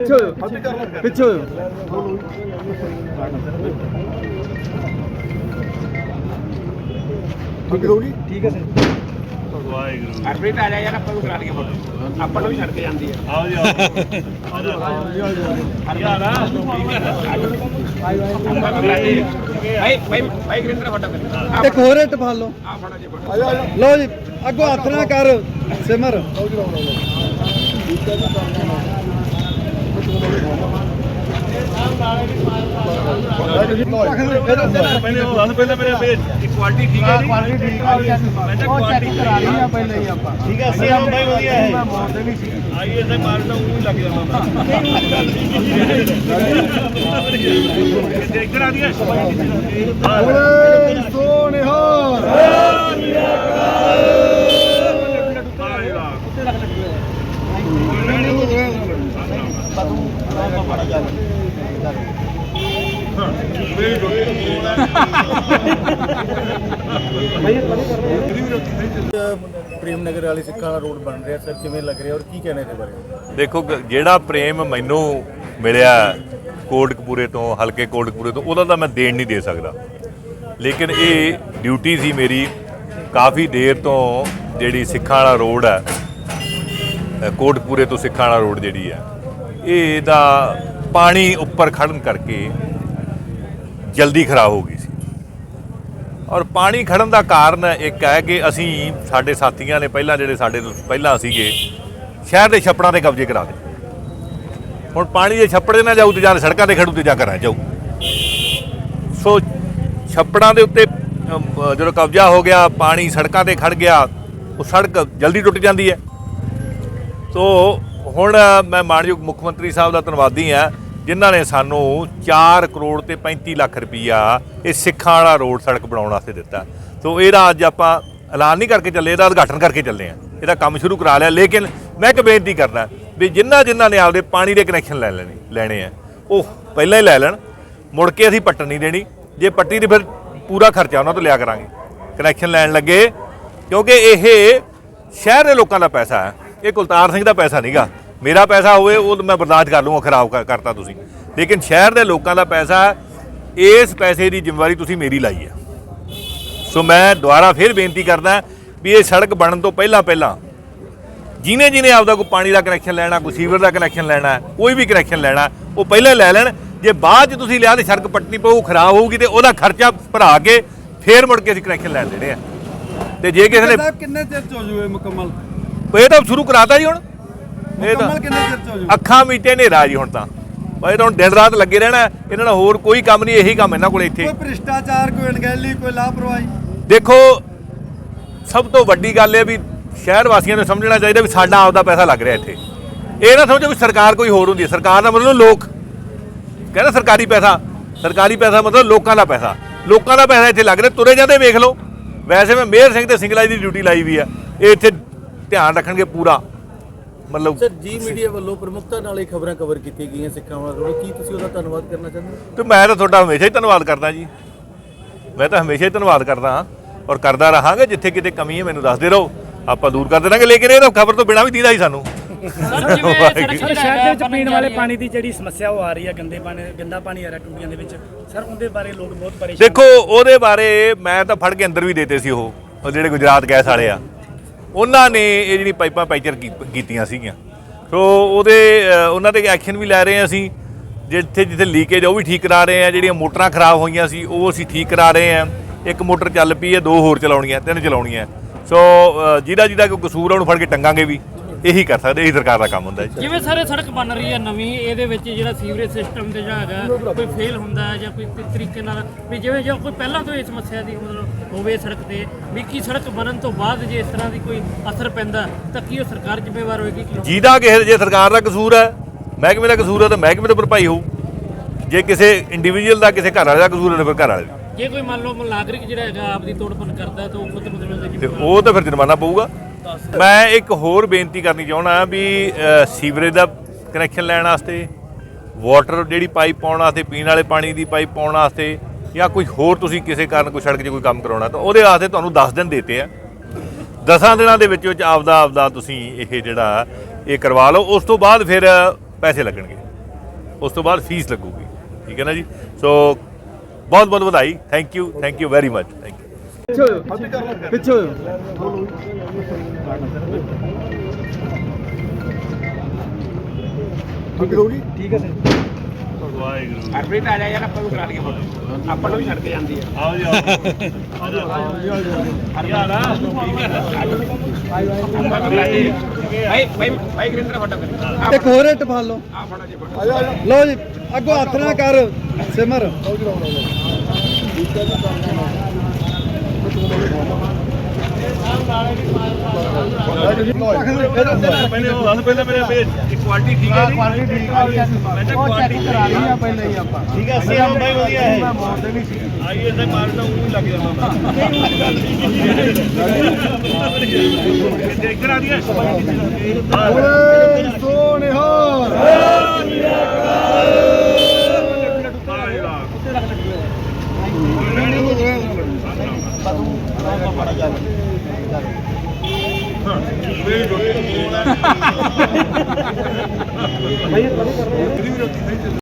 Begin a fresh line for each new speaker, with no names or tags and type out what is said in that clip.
ਪਿੱਛੇ ਹੋਇਓ ਪਿੱਛੇ ਹੋਇਓ ਠੀਕ ਹੋ ਜੀ ਠੀਕ ਹੈ ਸਰ
ਅਰਬੀ ਆ ਜਾ ਯਾਰ ਆਪਾਂ ਨੂੰ ਕਰਾ ਲਈਏ ਫੋਟੋ ਆਪਾਂ ਨੂੰ ਵੀ ਛੱਡ ਕੇ ਜਾਂਦੀ ਹੈ
ਆਓ ਜੀ ਆਓ
ਭਾਈ ਭਾਈ ਭਾਈ ਗ੍ਰਿੰਦਰ ਫੋਟੋ ਕਰ
ਇੱਕ ਹੋਰ ਇੱਟ ਫੜ ਲਓ
ਆ ਫੜਾ ਜੀ ਫੋਟੋ
ਲਓ ਜੀ ਅੱਗੋਂ ਹੱਥ ਨਾ ਕਰ ਸਿਮਰ
ਪਹਿਲੇ ਉਹ ਦੱਸ ਪਹਿਲੇ ਮੇਰੇ ਮੇਰੇ ਕੁਆਲਿਟੀ ਠੀਕ ਹੈ ਕੁਆਲਿਟੀ ਠੀਕ ਹੈ ਮੈਂ ਤਾਂ ਕੁਆਲਿਟੀ ਕਰਾ ਲਈ ਆ ਪਹਿਲੇ ਹੀ ਆਪਾਂ। ਠੀਕ ਹੈ ਹੁੰਦਾ ਹੀ ਵਧੀਆ ਹੈ ਮੈਂ ਮੋੜਦੇ ਨਹੀਂ ਸੀ ਆਈਏ ਤੇ ਮਾਰਦਾ ਉਹ ਹੀ ਲੱਗ ਜਾਂਦਾ ਇੱਧਰ ਆ ਗਿਆ
ਸੋਨਿਹਾਰ
ਪ੍ਰੇਮ ਨਗਰ ਵਾਲੀ ਸਿੱਖਾਂ ਵਾਲਾ ਰੋਡ ਬਣ ਰਿਹਾ ਸਰ ਕਿਵੇਂ ਲੱਗ ਰਿਹਾ ਔਰ ਕੀ ਕਹਿਣਾ ਇਹਦੇ ਬਾਰੇ?
ਦੇਖੋ ਜਿਹੜਾ ਪ੍ਰੇਮ ਮੈਨੂੰ ਮਿਲਿਆ ਕੋਟਕਪੂਰੇ ਤੋਂ ਹਲਕੇ ਕੋਟਕਪੂਰੇ ਤੋਂ ਉਹਦਾ ਤਾਂ ਮੈਂ ਦੇਣ ਨਹੀਂ ਦੇ ਸਕਦਾ। ਲੇਕਿਨ ਇਹ ਡਿਊਟੀ ਸੀ ਮੇਰੀ ਕਾਫੀ ਦੇਰ ਤੋਂ ਜਿਹੜੀ ਸਿੱਖਾਂ ਵਾਲਾ ਰੋਡ ਹੈ ਅ, ਕੋਟਕਪੂਰੇ ਤੋਂ ਸਿੱਖਾਂ ਵਾਲਾ ਰੋਡ ਜਿਹੜੀ ਹੈ। ਇਹ ਇਹਦਾ ਪਾਣੀ ਉੱਪਰ ਖੜਨ ਕਰਕੇ ਜਲਦੀ ਖਰਾਬ ਹੋ ਗਈ ਸੀ। ਔਰ ਪਾਣੀ ਖੜਨ ਦਾ ਕਾਰਨ ਇੱਕ ਹੈ ਕਿ ਅਸੀਂ ਸਾਡੇ ਸਾਥੀਆਂ ਨੇ ਪਹਿਲਾਂ ਜਿਹੜੇ ਸਾਡੇ ਪਹਿਲਾਂ ਸੀਗੇ, ਸ਼ਹਿਰ ਦੇ ਛੱਪੜਾਂ ਤੇ ਕਬਜ਼ੇ ਕਰਾ ਦਿੱਤੇ। ਹੁਣ ਪਾਣੀ ਜੇ ਛੱਪੜ ਦੇ ਨਾ ਜਾਊ ਤੇ ਜਾਂ ਸੜਕਾਂ ਤੇ ਖੜੂ ਤੇ ਜਾ ਕਰਾਂ ਜਾਊ। ਸੋ ਛੱਪੜਾਂ ਦੇ ਉੱਤੇ ਜਦੋਂ ਕਬਜ਼ਾ ਹੋ ਗਿਆ, ਪਾਣੀ ਸੜਕਾਂ ਤੇ ਖੜ ਗਿਆ, ਉਹ ਸੜਕ ਜਲਦੀ ਟੁੱਟ ਜਾਂਦੀ ਹੈ। ਸੋ ਹੁਣ ਮੈਂ ਮਾਨਯੋਗ ਮੁੱਖ ਮੰਤਰੀ ਸਾਹਿਬ ਦਾ ਧੰਨਵਾਦੀ ਹਾਂ, ਜਿਨ੍ਹਾਂ ਨੇ ਸਾਨੂੰ 4 ਕਰੋੜ ਤੇ 35 ਲੱਖ ਰੁਪਈਆ ਇਹ ਸਿੱਖਾਂ ਵਾਲਾ ਰੋਡ ਸੜਕ ਬਣਾਉਣ ਵਾਸਤੇ ਦਿੱਤਾ। ਸੋ ਇਹਦਾ ਅੱਜ ਆਪਾਂ ਐਲਾਨ ਨਹੀਂ ਕਰਕੇ ਚੱਲੇ, ਇਹਦਾ ਉਦਘਾਟਨ ਕਰਕੇ ਚੱਲੇ ਆ ਇਹਦਾ ਕੰਮ ਸ਼ੁਰੂ ਕਰਾ ਲਿਆ, ਲੇਕਿਨ ਮੈਂ ਇੱਕ ਬੇਨਤੀ ਕਰਦਾ ਵੀ ਜਿਨ੍ਹਾਂ ਜਿਨ੍ਹਾਂ ਨੇ ਆਪਦੇ ਪਾਣੀ ਦੇ ਕਨੈਕਸ਼ਨ ਲੈ ਲੈਣੇ ਲੈਣੇ ਆ, ਉਹ ਪਹਿਲਾਂ ਹੀ ਲੈ ਲੈਣ। ਮੁੜ ਕੇ ਅਸੀਂ ਪੱਟਣ ਨਹੀਂ ਦੇਣੀ। ਜੇ ਪੱਟੀ ਤੇ ਫਿਰ ਪੂਰਾ ਖਰਚਾ ਉਹਨਾਂ ਤੋਂ ਲਿਆ ਕਰਾਂਗੇ। ਕਨੈਕਸ਼ਨ ਲੈਣ ਲੱਗੇ, ਕਿਉਂਕਿ ਇਹ ਸ਼ਹਿਰ ਦੇ ਲੋਕਾਂ ਦਾ ਪੈਸਾ ਹੈ। ਇਹ ਕੁਲਤਾਰ ਸਿੰਘ ਦਾ ਪੈਸਾ ਨਹੀਂਗਾ ਮੇਰਾ ਪੈਸਾ ਹੋਵੇ ਉਹ ਮੈਂ ਬਰਦਾਸ਼ਤ ਕਰ ਲੂੰਗਾ ਖਰਾਬ ਕਰ- ਕਰਤਾ ਤੁਸੀਂ। ਲੇਕਿਨ ਸ਼ਹਿਰ ਦੇ ਲੋਕਾਂ ਦਾ ਪੈਸਾ ਇਸ ਪੈਸੇ ਦੀ ਜ਼ਿੰਮੇਵਾਰੀ ਤੁਸੀਂ ਮੇਰੀ ਲਾਈ ਹੈ। ਸੋ ਮੈਂ ਦੁਬਾਰਾ ਫਿਰ ਬੇਨਤੀ ਕਰਦਾ ਵੀ ਇਹ ਸੜਕ ਬਣਨ ਤੋਂ ਪਹਿਲਾਂ ਪਹਿਲਾਂ ਜਿਨੇ ਜਿਨੇ ਆਪਦਾ ਕੋਈ ਪਾਣੀ ਦਾ ਕਨੈਕਸ਼ਨ ਲੈਣਾ ਕੋਈ ਸੀਵਰ ਦਾ ਕਨੈਕਸ਼ਨ ਲੈਣਾ ਕੋਈ ਵੀ ਕਨੈਕਸ਼ਨ ਲੈਣਾ ਉਹ ਪਹਿਲਾਂ ਲੈ ਲੈਣ। ਜੇ ਬਾਅਦ ਚ ਤੁਸੀਂ ਲਿਆ ਤੇ ਸੜਕ ਪੱਟਣੀ ਪਊ ਖਰਾਬ ਹੋਊਗੀ ਤੇ ਉਹਦਾ ਖਰਚਾ ਭਰਾ ਕੇ ਫੇਰ ਮੁੜ ਕੇ ਅਸੀਂ ਕਨੈਕਸ਼ਨ ਲੈਣ ਦੇਣੇ ਆ। ਤੇ ਜੇ ਕਿਸੇ ਨੇ
ਕਿੰਨੇ ਚਿਰ ਚ ਹੋ ਜੂਏ ਮੁਕੰਮਲ?
ਇਹ ਤਾਂ ਸ਼ੁਰੂ ਕਰਾਤਾ ਜੀ ਹੁਣ। ਇਹ ਤਾਂ
ਮੁਕੰਮਲ ਕਿੰਨੇ ਚਿਰ ਚ ਹੋ ਜੂ
ਅੱਖਾਂ ਮੀਟੇ ਹਨੇਰਾ ਜੀ ਹੁਣ ਤਾਂ। ਬਈ ਤਾਂ ਹੁਣ ਦਿਨ ਰਾਤ ਲੱਗੇ ਰਹਿਣਾ ਇਹਨਾਂ ਨਾਲ ਹੋਰ ਕੋਈ ਕੰਮ ਨਹੀਂ ਇਹੀ ਕੰਮ ਇਹਨਾਂ ਕੋਲ ਇੱਥੇ।
ਕੋਈ ਭ੍ਰਿਸ਼ਟਾਚਾਰ ਕੋਈ ਅਣਗਹਿਲੀ ਕੋਈ ਲਾਪਰਵਾਹੀ?
ਦੇਖੋ ਸਭ ਤੋਂ ਵੱਡੀ ਗੱਲ ਇਹ ਵੀ ਸ਼ਹਿਰ ਵਾਸੀਆਂ ਨੂੰ ਸਮਝਣਾ ਚਾਹੀਦਾ ਵੀ ਸਾਡਾ ਆਪਦਾ ਪੈਸਾ ਲੱਗ ਰਿਹਾ ਇੱਥੇ। ਇਹ ਨਾ ਸਮਝੋ ਵੀ ਸਰਕਾਰ ਕੋਈ ਹੋਰ ਹੁੰਦੀ ਹੈ। ਸਰਕਾਰ ਦਾ ਮਤਲਬ ਲੋਕ। ਕਹਿੰਦਾ ਸਰਕਾਰੀ ਪੈਸਾ। ਸਰਕਾਰੀ ਪੈਸਾ ਮਤਲਬ ਲੋਕਾਂ ਦਾ ਪੈਸਾ। ਲੋਕਾਂ ਦਾ ਪੈਸਾ ਇੱਥੇ ਲੱਗ ਰਿਹਾ। ਤੁਰੇ ਜਾਂਦੇ ਵੇਖ ਲਓ। ਵੈਸੇ ਮੈਂ ਮੇਅਰ ਸਿੰਘ ਤੇ ਸਿੰਗਲਾ ਜੀ ਦੀ ਡਿਊਟੀ ਲਾਈ ਵੀ ਆ। ਇਹ ਇੱਥੇ ਧਿਆਨ ਰੱਖਣਗੇ ਪੂਰਾ। ਮਤਲਬ
ਸਰ ਜੀ ਮੀਡੀਆ ਵੱਲੋਂ ਪ੍ਰਮੁਖਤਾ ਨਾਲ ਇਹ ਖਬਰਾਂ ਕਵਰ ਕੀਤੀਆਂ ਗਈਆਂ ਸਿੱਖਾਂ ਵਾਲਾ। ਕੀ ਤੁਸੀਂ ਉਹਦਾ ਧੰਨਵਾਦ ਕਰਨਾ ਚਾਹੁੰਦੇ ਹੋ?
ਤੇ ਮੈਂ ਤਾਂ ਤੁਹਾਡਾ ਹਮੇਸ਼ਾ ਹੀ ਧੰਨਵਾਦ ਕਰਦਾ ਜੀ। ਮੈਂ ਤਾਂ ਹਮੇਸ਼ਾ ਹੀ ਧੰਨਵਾਦ ਕਰਦਾ ਹਾਂ ਔਰ ਕਰਦਾ ਰਹਾਂਗਾ ਜਿੱਥੇ ਕਿਤੇ ਕਮੀ ਹੈ ਮੈਨੂੰ ਦੱਸਦੇ ਰਹੋ। ਆਪਾਂ ਦੂਰ ਕਰ ਦੇਵਾਂਗੇ ਲੇਕਿਨ ਇਹ ਤਾਂ ਖਬਰ ਤੋਂ ਬਿਨਾਂ ਵੀ ਦੀਦਾ ਹੀ ਸਾਨੂੰ।
ਸਰ ਸ਼ਹਿਰ ਦੇ ਵਿੱਚ ਪੀਣ ਵਾਲੇ ਪਾਣੀ ਦੀ ਜਿਹੜੀ ਸਮੱਸਿਆ ਉਹ ਆ ਰਹੀ ਹੈ ਗੰਦੇ ਪਾਣੀ ਗੰਦਾ ਪਾਣੀ ਆ ਰਿਹਾ ਟੂਟੀਆਂ ਦੇ ਵਿੱਚ। ਸਰ ਉਹਦੇ ਬਾਰੇ ਲੋਕ ਬਹੁਤ ਪਰੇਸ਼ਾਨ
ਦੇਖੋ ਉਹਦੇ ਬਾਰੇ ਮੈਂ ਤਾਂ ਫੜ ਕੇ ਅੰਦਰ ਵੀ ਦੇਤੇ ਸੀ ਉਹ ਉਹ ਜਿਹੜੇ ਗੁਜਰਾਤ ਗੈਸ ਵਾਲੇ ਆ। ਉਹਨਾਂ ਨੇ ਇਹ ਜਿਹੜੀ ਪਾਈਪਾਂ ਪੈਚਰ ਕੀ- ਕੀਤੀਆਂ ਸੀਗੀਆਂ। ਸੋ ਉਹਦੇ ਉਹਨਾਂ ਤੇ ਐਕਸ਼ਨ ਵੀ ਲੈ ਰਹੇ ਹਾਂ ਅਸੀਂ। ਜਿੱਥੇ ਜਿੱਥੇ ਲੀਕੇਜ ਉਹ ਵੀ ਠੀਕ ਕਰਾ ਰਹੇ ਆ ਜਿਹੜੀਆਂ ਮੋਟਰਾਂ ਖਰਾਬ ਹੋਈਆਂ ਸੀ, ਉਹ ਅਸੀਂ ਠੀਕ ਕਰਾ ਰਹੇ ਆ ਇੱਕ ਮੋਟਰ ਚੱਲ ਪਈ ਹੈ, ਦੋ ਹੋਰ ਚਲਾਉਣੀਆਂ, ਤਿੰਨ ਚਲਾਉਣੀਆਂ। ਸੋ ਜਿਹਦਾ ਜਿਹਦਾ ਕੋਈ ਕਸੂਰ ਆ, ਉਹਨੂੰ ਫੜ ਕੇ ਟੰਗਾਂਗੇ ਵੀ। ਇਹੀ ਕਰ ਸਕਦੇ ਇਹੀ ਸਰਕਾਰ ਦਾ ਕੰਮ ਹੁੰਦਾ ਜੀ।
ਜਿਵੇਂ ਸਾਰੇ ਸੜਕ ਬਣ ਰਹੀ ਹੈ ਨਵੀਂ ਇਹਦੇ ਵਿੱਚ ਜਿਹੜਾ ਸੀਵਰੇਜ ਸਿਸਟਮ ਤੇ ਜਿਹੜਾ ਹੈਗਾ ਕੋਈ ਫੇਲ ਹੁੰਦਾ ਹੈ ਜਾਂ ਕੋਈ ਤਰੀਕੇ ਨਾਲ ਵੀ ਜਿਵੇਂ ਜੇ ਕੋਈ ਪਹਿਲਾਂ ਤੋਂ ਇਹ ਸਮੱਸਿਆ ਦੀ ਮਤਲਬ ਹੋਵੇ ਸੜਕ ਤੇ ਵੀ ਕੀ ਸੜਕ ਬਣਨ ਤੋਂ ਬਾਅਦ ਜੇ ਇਸ ਤਰ੍ਹਾਂ ਦੀ ਕੋਈ ਅਸਰ ਪੈਂਦਾ ਤਾਂ ਕੀ ਉਹ ਸਰਕਾਰ ਜ਼ਿੰਮੇਵਾਰ ਹੋਏਗੀ ਕਿ
ਜਿਹਦਾ ਕਿਸੇ ਜੇ ਸਰਕਾਰ ਦਾ ਕਸੂਰ ਹੈ ਮਹਿਕਮੇ ਦਾ ਕਸੂਰ ਹੈ ਤਾਂ ਮਹਿਕਮੇ ਤੋਂ ਭਰਪਾਈ ਹੋਊ। ਜੇ ਕਿਸੇ ਇੰਡੀਵਿਜੂਅਲ ਦਾ ਕਿਸੇ ਘਰ ਵਾਲੇ ਦਾ ਕਸੂਰ ਹੈ ਤਾਂ ਫਿਰ ਘਰ ਵਾਲੇ
ਜੇ ਕੋਈ ਮੰਨ ਲਓ ਨਾਗਰਿਕ ਜਿਹੜਾ ਹੈਗਾ ਆਪਦੀ ਤੋੜਪਨ ਕਰਦਾ ਤਾਂ ਉਹ ਖੁਦ ਮਤਲਬ
ਤੇ ਉਹ ਤਾਂ ਫਿਰ ਜੁਰਮਾਨਾ ਪਊਗਾ। ਮੈਂ ਇੱਕ ਹੋਰ ਬੇਨਤੀ ਕਰਨੀ ਚਾਹੁੰਦਾ ਵੀ ਸੀਵਰੇਜ ਦਾ ਕਨੈਕਸ਼ਨ ਲੈਣ ਵਾਸਤੇ ਵਾਟਰ ਜਿਹੜੀ ਪਾਈਪ ਪਾਉਣ ਵਾਸਤੇ, ਪੀਣ ਵਾਲੇ ਪਾਣੀ ਦੀ ਪਾਈਪ ਪਾਉਣ ਵਾਸਤੇ, ਜਾਂ ਕੋਈ ਹੋਰ ਤੁਸੀਂ ਕਿਸੇ ਕਾਰਨ ਕੋਈ ਸੜਕ 'ਚ ਕੋਈ ਕੰਮ ਕਰਾਉਣਾ, ਤਾਂ ਉਹਦੇ ਵਾਸਤੇ ਤੁਹਾਨੂੰ 10 ਦਿਨ ਦਿੱਤੇ ਆ। 10 ਦਿਨਾਂ ਦੇ ਵਿੱਚ ਵਿੱਚ ਆਪਦਾ ਆਪਦਾ ਤੁਸੀਂ ਇਹ ਜਿਹੜਾ ਇਹ ਕਰਵਾ ਲਓ, ਉਸ ਤੋਂ ਬਾਅਦ ਫਿਰ ਪੈਸੇ ਲੱਗਣਗੇ।
ਉਸ ਤੋਂ ਬਾਅਦ ਫੀਸ ਲੱਗੂਗੀ। ਠੀਕ ਹੈ ਨਾ ਜੀ? ਸੋ ਬਹੁਤ ਬਹੁਤ ਵਧਾਈ thank you thank you very much thank
ਪਿੱਛੇ ਹੋ ਜਾਓ ਪਿੱਛੇ ਹੋ ਜਾਓ
ਹਰਪ੍ਰੀਤ ਆ ਜਾ ਯਾਰ ਆਪਾਂ ਨੂੰ ਕਰਾ ਲਈਏ ਫੋਟੋ ਆਪਾਂ ਨੂੰ ਵੀ ਛੱਡ ਕੇ ਜਾਂਦੀ ਆ
ਆਓ ਜੀ
ਭਾਈ ਭਾਈ ਭਾਈ ਗਰਿੰਦਰ ਫੋਟੋ ਕਰੀ
ਇੱਕ ਹੋਰ ਇੱਟ ਫੜ ਲਓ।
ਆ ਫੜੋ ਜੀ ਫੋਟੋ
ਲਓ ਜੀ ਅੱਗੋਂ ਹੱਥ ਨਾ ਕਰ ਸਿਮਰ।
ਪਹਿਲੇ ਉਹ ਦੱਸ ਪਹਿਲੇ ਮੇਰੇ ਕੁਆਲਿਟੀ ਠੀਕ ਹੈ ਕੁਆਲਿਟੀ ਠੀਕ ਹੈ ਮੈਂ ਤਾਂ ਕੁਆਲਿਟੀ ਕਰਾ ਲਈ ਆ ਪਹਿਲੇ ਹੀ ਆਪਾਂ ਠੀਕ ਹੈ ਸੇਮ ਬਾਈ ਵਧੀਆ ਹੈ ਆਈਏ ਤੇ ਮਾਰਨਾ ਉਹ ਹੀ ਲੱਗ ਜਾਂਦਾ ਦੇਖ ਕਰਾ ਦਿਆ
ਸੋਹਣੇ ਹੋ